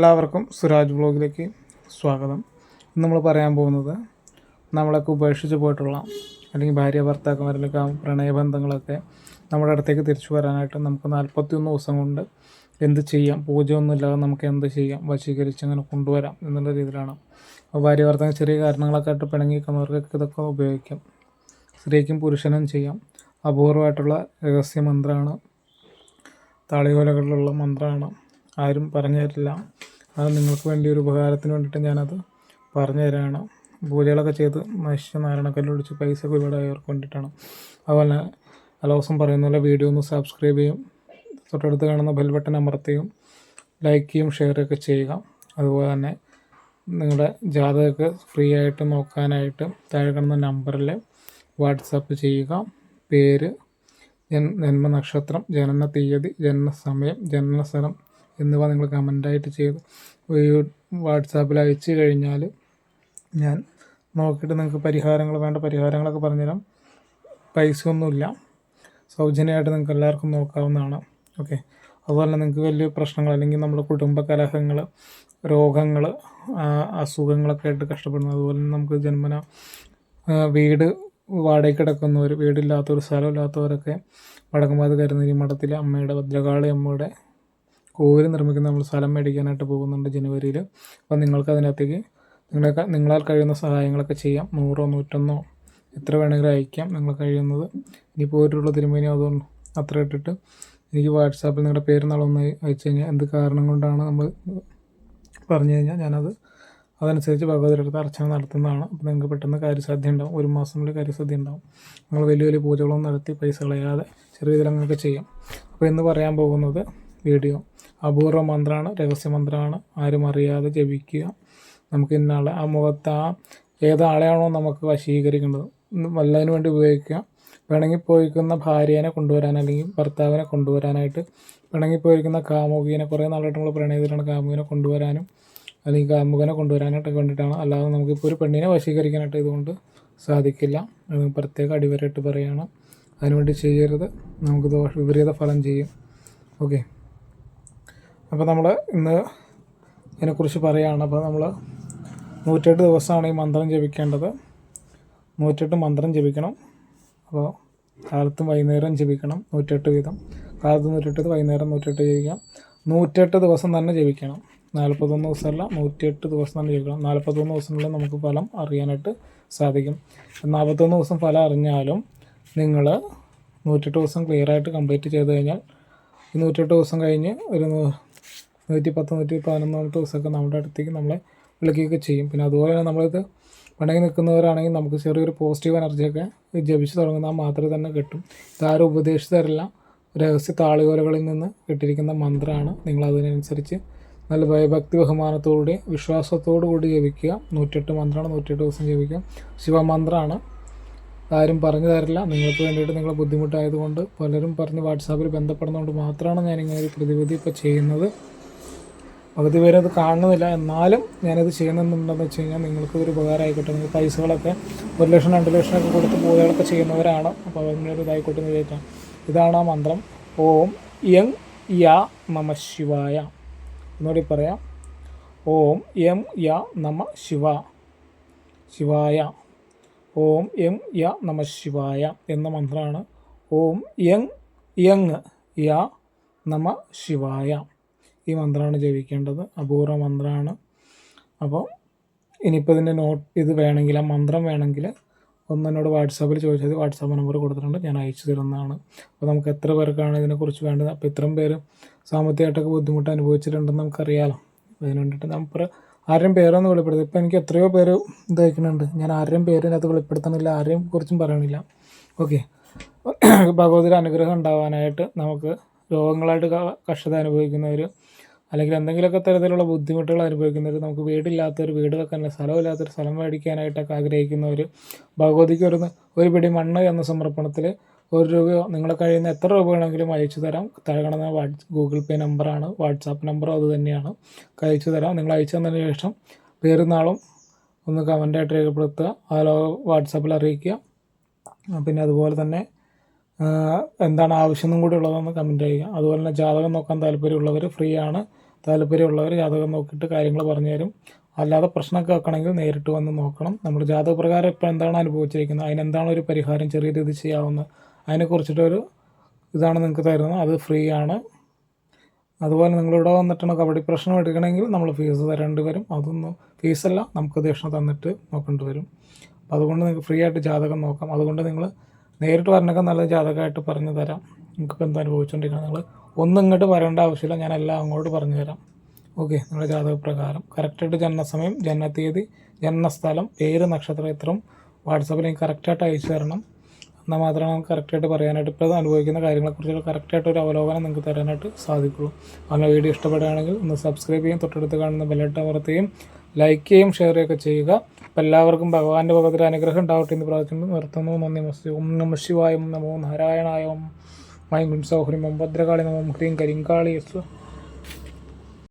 എല്ലാവർക്കും സുരാജ് ബ്ലോഗിലേക്ക് സ്വാഗതം. ഇന്ന് നമ്മൾ പറയാൻ പോകുന്നത് നമ്മളൊക്കെ ഉപേക്ഷിച്ച് പോയിട്ടുള്ള അല്ലെങ്കിൽ ഭാര്യ ഭർത്താക്കന്മാരിലൊക്കെ പ്രണയബന്ധങ്ങളൊക്കെ നമ്മുടെ അടുത്തേക്ക് തിരിച്ചു വരാനായിട്ട് നമുക്ക് നാൽപ്പത്തിയൊന്ന് ദിവസം കൊണ്ട് എന്ത് ചെയ്യാം പൂജയൊന്നുമില്ലാതെ നമുക്ക് എന്ത് ചെയ്യാം വശീകരിച്ച് അങ്ങനെ കൊണ്ടുവരാം എന്നുള്ള രീതിയിലാണ്. അപ്പോൾ ഭാര്യ ഭർത്താക്കൾ ചെറിയ കാരണങ്ങളൊക്കെ ആയിട്ട് പിണങ്ങിക്കുന്നവർക്കൊക്കെ ഇതൊക്കെ ഉപയോഗിക്കാം. സ്ത്രീക്കും പുരുഷനും ചെയ്യാം. അപൂർവമായിട്ടുള്ള രഹസ്യ മന്ത്രമാണ് താളികോലകളിലുള്ള മന്ത്രമാണ് ആരും പറഞ്ഞു തരില്ല അത് നിങ്ങൾക്ക് വേണ്ടി ഒരു ഉപകാരത്തിന് വേണ്ടിയിട്ട് ഞാനത് പറഞ്ഞു തരാണ്. പൂജകളൊക്കെ ചെയ്ത് നശിച്ച നാരായണക്കല്ല് ഒഴിച്ച് പൈസ ഒക്കെ ഒരുപാട് അവർക്ക് വേണ്ടിയിട്ടാണ്. അതുപോലെ അലോസം പറയുന്ന പോലെ വീഡിയോ ഒന്ന് സബ്സ്ക്രൈബ് ചെയ്യും. തൊട്ടടുത്ത് കാണുന്ന ബെൽ ബട്ടൺ അമർത്തിയും ലൈക്ക് ചെയ്യും ഷെയർ ഒക്കെ ചെയ്യുക. അതുപോലെ തന്നെ നിങ്ങളുടെ ജാതകമൊക്കെ ഫ്രീ ആയിട്ട് നോക്കാനായിട്ട് താഴെ കാണുന്ന നമ്പറിൽ വാട്സപ്പ് ചെയ്യുക. പേര് ജന്മ നക്ഷത്രം ജനന തീയതി ജനന സമയം ജനന ജനനസ്ഥലം എന്നിവ നിങ്ങൾ കമന്റായിട്ട് ചെയ്ത്. വാട്സാപ്പിൽ അയച്ചു കഴിഞ്ഞാൽ ഞാൻ നോക്കിയിട്ട് നിങ്ങൾക്ക് പരിഹാരങ്ങൾ വേണ്ട പരിഹാരങ്ങളൊക്കെ പറഞ്ഞുതരാം. പൈസ ഒന്നുമില്ല സൗജന്യമായിട്ട് നിങ്ങൾക്ക് എല്ലാവർക്കും നോക്കാവുന്നതാണ്. ഓക്കെ. അതുപോലെ നിങ്ങൾക്ക് വലിയ പ്രശ്നങ്ങൾ അല്ലെങ്കിൽ നമ്മുടെ കുടുംബ കലഹങ്ങൾ രോഗങ്ങൾ അസുഖങ്ങളൊക്കെ ആയിട്ട് കഷ്ടപ്പെടുന്നത്. അതുപോലെ തന്നെ നമുക്ക് ജന്മന വീട് വാടകയ്ക്ക് കിടക്കുന്നവർ വീടില്ലാത്തവർ സ്ഥലമില്ലാത്തവരൊക്കെ വടക്കുംപാത് കരുന്നേരി മഠത്തിലെ അമ്മയുടെ ഭദ്രകാളി അമ്മയുടെ കോവിൽ നിർമ്മിക്കുന്ന നമ്മൾ സ്ഥലം മേടിക്കാനായിട്ട് പോകുന്നുണ്ട് ജനുവരിയിൽ. അപ്പോൾ നിങ്ങൾക്ക് അതിനകത്തേക്ക് നിങ്ങളെ നിങ്ങളാൽ കഴിയുന്ന സഹായങ്ങളൊക്കെ ചെയ്യാം. നൂറോ നൂറ്റൊന്നോ എത്ര വേണമെങ്കിലും അയക്കാം നിങ്ങൾ കഴിയുന്നത്. ഒരു രൂപ തിരുമേനി അതുകൊണ്ട് അത്ര ഇട്ടിട്ട് എനിക്ക് വാട്സാപ്പിൽ നിങ്ങളുടെ പേര് നാളൊന്ന് അയച്ചു കഴിഞ്ഞാൽ എന്ത് കാരണം കൊണ്ടാണ് നമ്മൾ പറഞ്ഞു കഴിഞ്ഞാൽ ഞാനത് അതനുസരിച്ച് ഭഗവതിയുടെ അടുത്ത് അർച്ചന നടത്തുന്നതാണ്. അപ്പോൾ നിങ്ങൾക്ക് പെട്ടെന്ന് കാര്യസാധ്യ ഉണ്ടാവും. ഒരു മാസത്തിനുള്ളിൽ കാര്യസാധ്യ ഉണ്ടാവും. നിങ്ങൾ വലിയ വലിയ പൂജകളൊന്നും നടത്തി പൈസ കളയാതെ ചെറിയ അങ്ങനെയൊക്കെ ചെയ്യാം. അപ്പോൾ ഇന്ന് പറയാൻ പോകുന്നത് വീഡിയോ. അപൂർവ മന്ത്രമാണ് രഹസ്യ മന്ത്രമാണ് ആരും അറിയാതെ ജപിക്കുക. നമുക്ക് ഇന്നാളെ ആ മുഖത്ത് ആ ഏതാളെയാണോ നമുക്ക് വശീകരിക്കേണ്ടത്. വല്ലതിനു വേണ്ടി ഉപയോഗിക്കുക. പിണങ്ങിപ്പോയിരിക്കുന്ന ഭാര്യേനെ കൊണ്ടുവരാൻ അല്ലെങ്കിൽ ഭർത്താവിനെ കൊണ്ടുവരാനായിട്ട് പിണങ്ങിപ്പോയിരിക്കുന്ന കാമുകിനെ കുറേ നാളായിട്ട് നമ്മൾ പ്രണയത്തിലാണ് കാമുകിനെ കൊണ്ടുവരാനും അല്ലെങ്കിൽ കാമുകനെ കൊണ്ടുവരാനായിട്ടൊക്കെ വേണ്ടിയിട്ടാണ് അല്ലാതെ നമുക്കിപ്പോൾ ഒരു പെണ്ണിനെ വശീകരിക്കാനായിട്ട് ഇതുകൊണ്ട് സാധിക്കില്ല. അത് പ്രത്യേക അടിവരായിട്ട് പറയുകയാണ് അതിനുവേണ്ടി ചെയ്യരുത്. നമുക്ക് ദോഷ വിപരീത ഫലം ചെയ്യും. ഓക്കെ. അപ്പോൾ നമ്മൾ ഇന്ന് ഇതിനെക്കുറിച്ച് പറയുകയാണ്. അപ്പോൾ നമ്മൾ നൂറ്റെട്ട് ദിവസമാണ് ഈ മന്ത്രം ജപിക്കേണ്ടത്. നൂറ്റെട്ട് മന്ത്രം ജപിക്കണം. അപ്പോൾ കാലത്തും വൈകുന്നേരം ജപിക്കണം. നൂറ്റെട്ട് വീതം. കാലത്ത് നൂറ്റെട്ട് വൈകുന്നേരം നൂറ്റെട്ട് ജപിക്കാം. നൂറ്റെട്ട് ദിവസം തന്നെ ജപിക്കണം. നാൽപ്പത്തൊന്ന് ദിവസമല്ല നൂറ്റിയെട്ട് ദിവസം തന്നെ ജപിക്കണം. നാൽപ്പത്തൊന്ന് ദിവസങ്ങളിൽ നമുക്ക് ഫലം അറിയാനായിട്ട് സാധിക്കും. നാൽപ്പത്തൊന്ന് ദിവസം ഫലം അറിഞ്ഞാലും നിങ്ങൾ നൂറ്റെട്ട് ദിവസം ക്ലിയറായിട്ട് കംപ്ലീറ്റ് ചെയ്ത് കഴിഞ്ഞാൽ ഈ നൂറ്റെട്ട് ദിവസം കഴിഞ്ഞ് ഒരു നൂറ്റി പത്ത് നൂറ്റി പതിനൊന്നാമത്തെ ദിവസമൊക്കെ നമ്മുടെ അടുത്തേക്ക് നമ്മളെ വിളിക്കുകയൊക്കെ ചെയ്യും. പിന്നെ അതുപോലെ തന്നെ നമ്മളിത് പിണങ്ങി നിൽക്കുന്നവരാണെങ്കിൽ നമുക്ക് ചെറിയൊരു പോസിറ്റീവ് എനർജിയൊക്കെ ജപിച്ച് തുടങ്ങുന്നാൽ മാത്രമേ തന്നെ കിട്ടും. ഇതാരും ഉപദേശിച്ച് തരില്ല രഹസ്യ താളികോലകളിൽ നിന്ന് കിട്ടിയിരിക്കുന്ന മന്ത്രമാണ്. നിങ്ങൾ അതിനനുസരിച്ച് നല്ല ഭയഭക്തി ബഹുമാനത്തോടുകൂടി വിശ്വാസത്തോടു കൂടി ജപിക്കുക. നൂറ്റെട്ട് മന്ത്രമാണ് നൂറ്റെട്ട് ദിവസം ജപിക്കുക. ശിവമന്ത്രമാണ് ആരും പറഞ്ഞു തരില്ല. നിങ്ങൾക്ക് വേണ്ടിയിട്ട് നിങ്ങൾ ബുദ്ധിമുട്ടായതുകൊണ്ട് പലരും പറഞ്ഞ് വാട്സാപ്പിൽ ബന്ധപ്പെടുന്നതുകൊണ്ട് മാത്രമാണ് ഞാനിങ്ങനെ ഒരു പ്രതിവിധി ഇപ്പോൾ ചെയ്യുന്നത്. പകുതി പേരത് കാണുന്നില്ല. എന്നാലും ഞാനത് ചെയ്യുന്നുണ്ടെന്ന് വെച്ച് കഴിഞ്ഞാൽ നിങ്ങൾക്ക് ഒരു ഉപകാരമായിക്കോട്ടെ. നിങ്ങൾ പൈസകളൊക്കെ ഒരു ലക്ഷം രണ്ട് ലക്ഷമൊക്കെ കൊടുത്ത് പോവുകയൊക്കെ ചെയ്യുന്നവരാണ്. അപ്പോൾ അതിനൊരു ഇതായിക്കോട്ടെ എന്ന് വിചാരിക്കാം. ഇതാണ് ആ മന്ത്രം. ഓം യങ് യ നമ ശിവായ. എന്നോടി പറയാം. ഓം എം യ നമ ശിവ. ശിവായ. ഓം എം യ നമ ശിവായ എന്ന മന്ത്രമാണ്. ഓം യങ് യങ് യ നമ ശിവായ. ഈ മന്ത്രമാണ് ജപിക്കേണ്ടത്. അപൂർവ മന്ത്രമാണ് അപ്പോൾ ഇനിയിപ്പോൾ ഇതിന്റെ നോട്ട് ഇത് വേണമെങ്കിൽ ആ മന്ത്രം വേണമെങ്കിൽ ഒന്ന് എന്നോട് വാട്സാപ്പിൽ ചോദിച്ചത് വാട്സാപ്പ് നമ്പർ കൊടുത്തിട്ടുണ്ട്. ഞാൻ അയച്ചു തരുന്നതാണ്. അപ്പോൾ നമുക്ക് എത്ര പേർക്കാണ് ഇതിനെക്കുറിച്ച് വേണ്ടത്? അപ്പോൾ ഇത്രയും പേര് സാമ്പത്തികമായിട്ടൊക്കെ ബുദ്ധിമുട്ട് അനുഭവിച്ചിട്ടുണ്ടെന്ന് നമുക്കറിയാലോ. അതിന് വേണ്ടിയിട്ട് നമുക്ക് ആരുടെയും പേരൊന്നും വെളിപ്പെടുത്തും ഇപ്പോൾ എനിക്ക് എത്രയോ പേര് ഇതായിക്കുന്നുണ്ട്. ഞാൻ ആരുടെയും പേരിനകത്ത് വെളിപ്പെടുത്തണില്ല. ആരെയും കുറിച്ചും പറയണില്ല. ഓക്കെ. ഭഗവതിയുടെ അനുഗ്രഹം ഉണ്ടാവാനായിട്ട് നമുക്ക് രോഗങ്ങളായിട്ട് കഷ്ടത അനുഭവിക്കുന്നവർ അല്ലെങ്കിൽ എന്തെങ്കിലുമൊക്കെ തരത്തിലുള്ള ബുദ്ധിമുട്ടുകൾ അനുഭവിക്കുന്നവർ നമുക്ക് വീടില്ലാത്തവർ വീട് വെക്കാനുള്ള സ്ഥലമില്ലാത്തൊരു സ്ഥലം മേടിക്കാനായിട്ടൊക്കെ ആഗ്രഹിക്കുന്നവർ ഭഗവതിക്ക് ഒരു ഒരു പിടി മണ്ണ് എന്ന സമർപ്പണത്തിൽ ഒരു രൂപ നിങ്ങളെ കഴിയുന്ന എത്ര രൂപ വേണമെങ്കിലും അയച്ചു തരാം. താഴെ കാണുന്ന വാട്സ് ഗൂഗിൾ പേ നമ്പറാണ് വാട്സാപ്പ് നമ്പറും അത് തന്നെയാണ്. അയച്ചു തരാം. നിങ്ങൾ അയച്ചു തന്നതിന് ശേഷം പേരും നാളും ഒന്ന് കമന്റായിട്ട് രേഖപ്പെടുത്തുക. അതോ വാട്സാപ്പിൽ അറിയിക്കുക. പിന്നെ അതുപോലെ തന്നെ എന്താണ് ആവശ്യം എന്നും കൂടി ഉള്ളതെന്ന് കമന്റ് ചെയ്യുക അതുപോലെ തന്നെ ജാതകം നോക്കാൻ താല്പര്യമുള്ളവർ ഫ്രീ ആണ്. താല്പര്യമുള്ളവർ ജാതകം നോക്കിയിട്ട് കാര്യങ്ങൾ പറഞ്ഞു തരും. അല്ലാതെ പ്രശ്നമൊക്കെ വെക്കണമെങ്കിൽ നേരിട്ട് വന്ന് നോക്കണം. നമ്മൾ ജാതക പ്രകാരം ഇപ്പോൾ എന്താണ് അനുഭവിച്ചിരിക്കുന്നത്? അതിനെന്താണ് ഒരു പരിഹാരം ചെറിയ രീതി ചെയ്യാവുന്നത് അതിനെക്കുറിച്ചിട്ടൊരു ഇതാണ് നിങ്ങൾക്ക് തരുന്നത്. അത് ഫ്രീ ആണ്. അതുപോലെ നിങ്ങളിവിടെ വന്നിട്ടാണ് കബഡി പ്രശ്നം എടുക്കണമെങ്കിൽ നമ്മൾ ഫീസ് തരേണ്ടി വരും. അതൊന്നും ഫീസല്ല നമുക്ക് ദക്ഷിണ തന്നിട്ട് നോക്കേണ്ടി വരും. അപ്പോൾ അതുകൊണ്ട് നിങ്ങൾക്ക് ഫ്രീ ആയിട്ട് ജാതകം നോക്കാം. അതുകൊണ്ട് നിങ്ങൾ നേരിട്ട് വരണമൊക്കെ നല്ല ജാതകമായിട്ട് പറഞ്ഞു തരാം. നിങ്ങൾക്കിപ്പോൾ എന്താ അനുഭവിച്ചുകൊണ്ടിരിക്കുന്നത് നിങ്ങൾ? ഒന്നും ഇങ്ങോട്ട് വരേണ്ട ആവശ്യമില്ല. ഞാൻ എല്ലാം അങ്ങോട്ട് പറഞ്ഞു തരാം. ഓക്കെ നിങ്ങളുടെ ജാതക പ്രകാരം. കറക്റ്റായിട്ട് ജനനസമയം ജനനത്തീയതി ജനനസ്ഥലം പേര് നക്ഷത്രം ഇത്രയും വാട്സാപ്പിൽ എനിക്ക് കറക്റ്റായിട്ട് അയച്ചു തരണം. എന്നാൽ മാത്രമേ നമുക്ക് കറക്റ്റായിട്ട് പറയാനായിട്ട് ഇപ്പോൾ അനുഭവിക്കുന്ന കാര്യങ്ങളെക്കുറിച്ചുള്ള കറക്റ്റായിട്ട് ഒരു അവലോകനം നിങ്ങൾക്ക് തരാനായിട്ട് സാധിക്കുള്ളൂ. അങ്ങനെ വീഡിയോ ഇഷ്ടപ്പെടുകയാണെങ്കിൽ ഒന്ന് സബ്സ്ക്രൈബ് ചെയ്യും തൊട്ടടുത്ത് കാണുന്ന ബെല്ലൈട്ട അമർത്തുകയും ലൈക്ക് ചെയ്യും ഷെയർ ചെയ്യുക. അപ്പോൾ എല്ലാവർക്കും ഭഗവാന്റെ ഭഗവതിയുടെ അനുഗ്രഹം ഉണ്ടാവട്ടെ എന്ന് പ്രാർത്ഥിക്കുന്നു. നിർത്തുന്നു. നന്ദി മസ്തി ഓം നമ ശിവായം നമോ നാരായണായ മൈം ഹ്രീം സൗഹ്രീം ഓം ഭദ്രകാളി നമോ ഹ്രീം കരിങ്കാളി